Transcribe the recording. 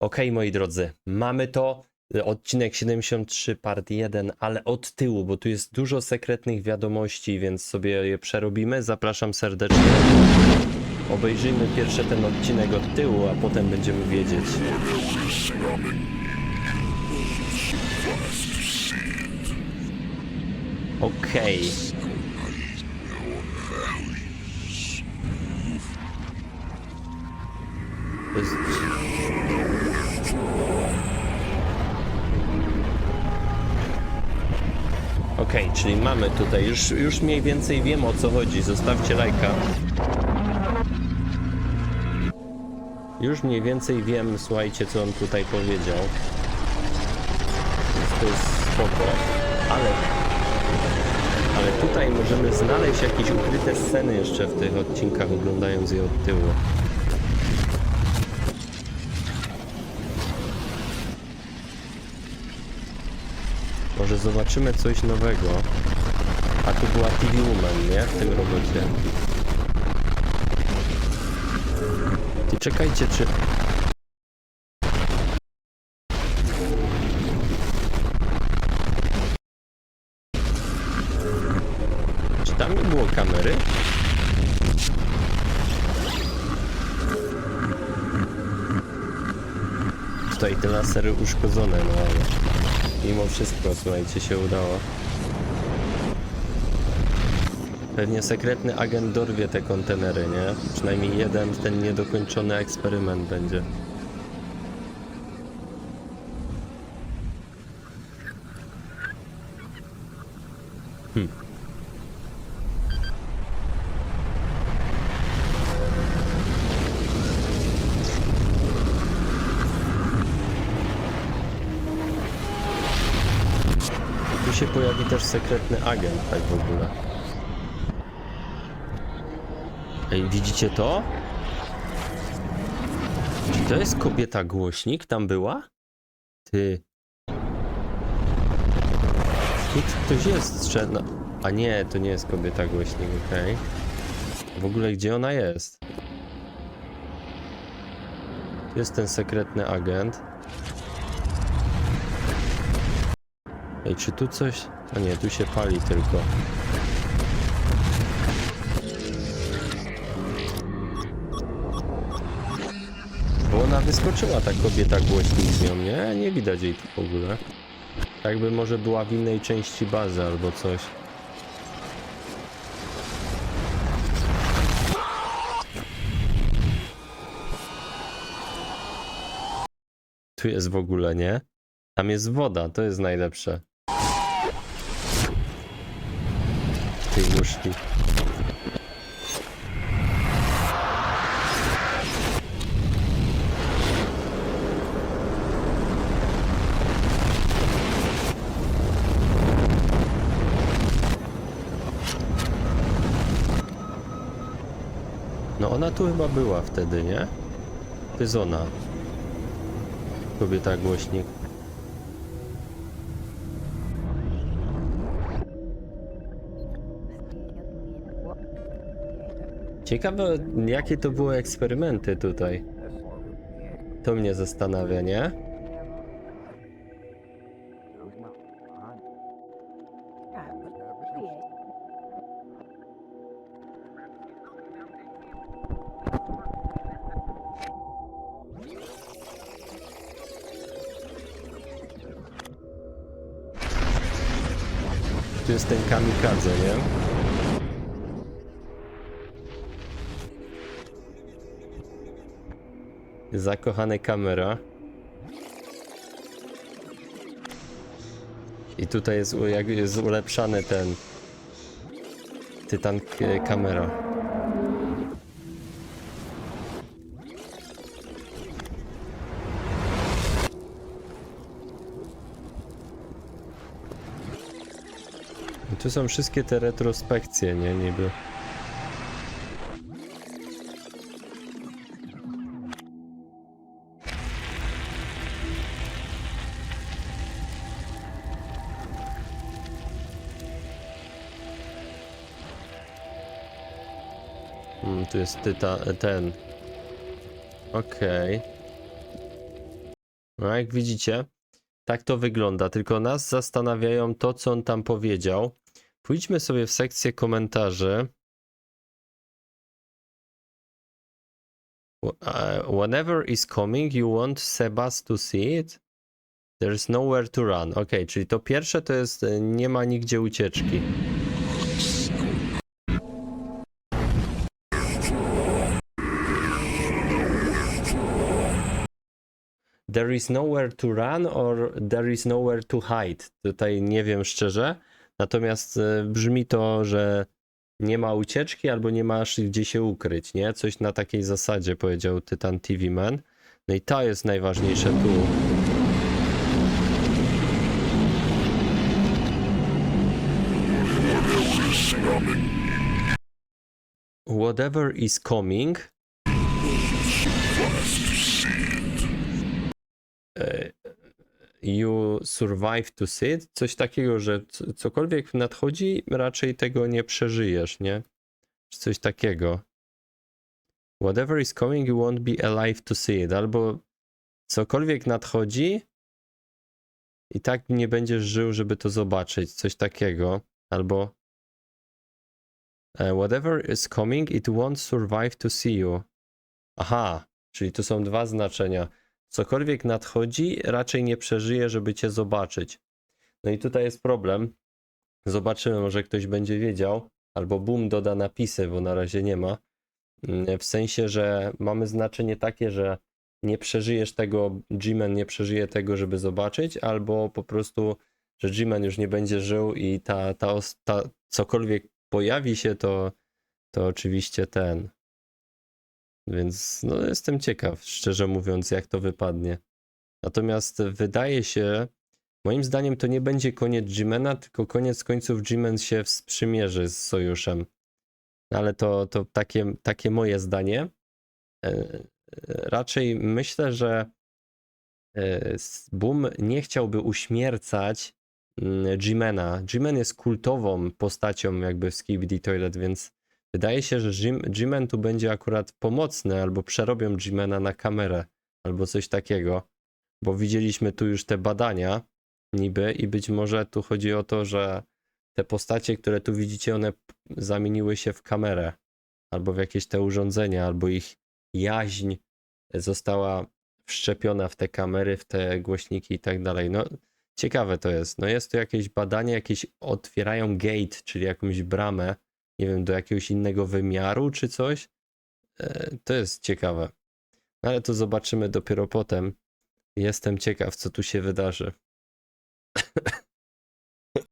Okej, moi drodzy, mamy to. Odcinek 73, part 1, ale od tyłu, bo tu jest dużo sekretnych wiadomości, więc sobie je przerobimy. Zapraszam serdecznie. Obejrzyjmy pierwsze ten odcinek od tyłu, a potem będziemy wiedzieć. Okej. To jest... czyli mamy tutaj, już, już mniej więcej wiem o co chodzi, zostawcie lajka. Już mniej więcej wiem, słuchajcie, co on tutaj powiedział. Więc to jest spoko, ale... Ale tutaj możemy znaleźć jakieś ukryte sceny jeszcze w tych odcinkach, oglądając je od tyłu. Może zobaczymy coś nowego. A tu była TV Woman, nie? W tym robocie. I czekajcie, czy... Czy tam nie było kamery? Tutaj te lasery uszkodzone, no ale... Mimo wszystko, słuchajcie, się udało. Pewnie sekretny agent dorwie te kontenery, nie? Przynajmniej jeden, ten niedokończony eksperyment będzie. Hm. Się pojawi też sekretny agent, tak w ogóle. Ej, widzicie to? Czy to jest kobieta głośnik? Tam była? Ty. Tu ktoś jest strzelna. A nie, to nie jest kobieta głośnik, okej. W ogóle gdzie ona jest? Jest ten sekretny agent. Ej, czy tu coś... A nie, tu się pali tylko. Bo ona wyskoczyła, ta kobieta głośnik z nią, nie? Nie widać jej tu w ogóle. Jakby może była w innej części bazy albo coś. Tu jest w ogóle, nie? Tam jest woda, to jest najlepsze. Tej łóżki. No ona tu chyba była wtedy, nie? To jest ona. Kobieta głośnik. Ciekawe, jakie to były eksperymenty tutaj. To mnie zastanawia, nie? Tu jest ten kamikadze, nie? Zakochany kamera. I tutaj jest, jak jest ulepszany ten Tytan kamera. Tu są wszystkie te retrospekcje, nie? Niby. Mm, tu jest tyta, ten. Okej. No jak widzicie, tak to wygląda. Tylko nas zastanawiają to, co on tam powiedział. Pójdźmy sobie w sekcję komentarzy. Uh, Whenever is coming, you want Sebas to see it? There's nowhere to run. Ok, czyli to pierwsze to jest e, nie ma nigdzie ucieczki. There is nowhere to run or there is nowhere to hide. Tutaj nie wiem szczerze. Natomiast e, brzmi to, że nie ma ucieczki albo nie masz gdzie się ukryć, nie? Coś na takiej zasadzie powiedział Tytan TV Man. No i to jest najważniejsze tu. Whatever is coming. You survive to see it. Coś takiego, że cokolwiek nadchodzi, raczej tego nie przeżyjesz, nie? Coś takiego. Whatever is coming, you won't be alive to see it. Albo cokolwiek nadchodzi, i tak nie będziesz żył, żeby to zobaczyć. Coś takiego. Albo e, whatever is coming, it won't survive to see you. Aha, czyli tu są dwa znaczenia. Cokolwiek nadchodzi, raczej nie przeżyje, żeby cię zobaczyć. No i tutaj jest problem. Zobaczymy, może ktoś będzie wiedział, albo Boom doda napisy, bo na razie nie ma. Mm, W sensie, że mamy znaczenie takie, że nie przeżyjesz tego, G-Man nie przeżyje tego, żeby zobaczyć, albo po prostu, że G-Man już nie będzie żył i ta, ta, ta cokolwiek pojawi się, to, to oczywiście ten. Więc no, jestem ciekaw, szczerze mówiąc, jak to wypadnie. Natomiast wydaje się, moim zdaniem to nie będzie koniec G-Mana, tylko koniec końców G-Man się sprzymierzy z sojuszem. Ale to, to takie, takie moje zdanie. E, e, Raczej myślę, że e, Boom nie chciałby uśmiercać mm, G-Mana. G-Man jest kultową postacią jakby w Skibidi Toilet, więc wydaje się, że G- G-Man tu będzie akurat pomocny, albo przerobią G-Mana na kamerę, albo coś takiego. Bo widzieliśmy tu już te badania niby i być może tu chodzi o to, że te postacie, które tu widzicie, one zamieniły się w kamerę, albo w jakieś te urządzenia, albo ich jaźń została wszczepiona w te kamery, w te głośniki i tak dalej. No, ciekawe to jest. No, jest tu jakieś badanie, jakieś otwierają gate, czyli jakąś bramę, nie wiem, do jakiegoś innego wymiaru czy coś. E, To jest ciekawe. Ale to zobaczymy dopiero potem. Jestem ciekaw, co tu się wydarzy.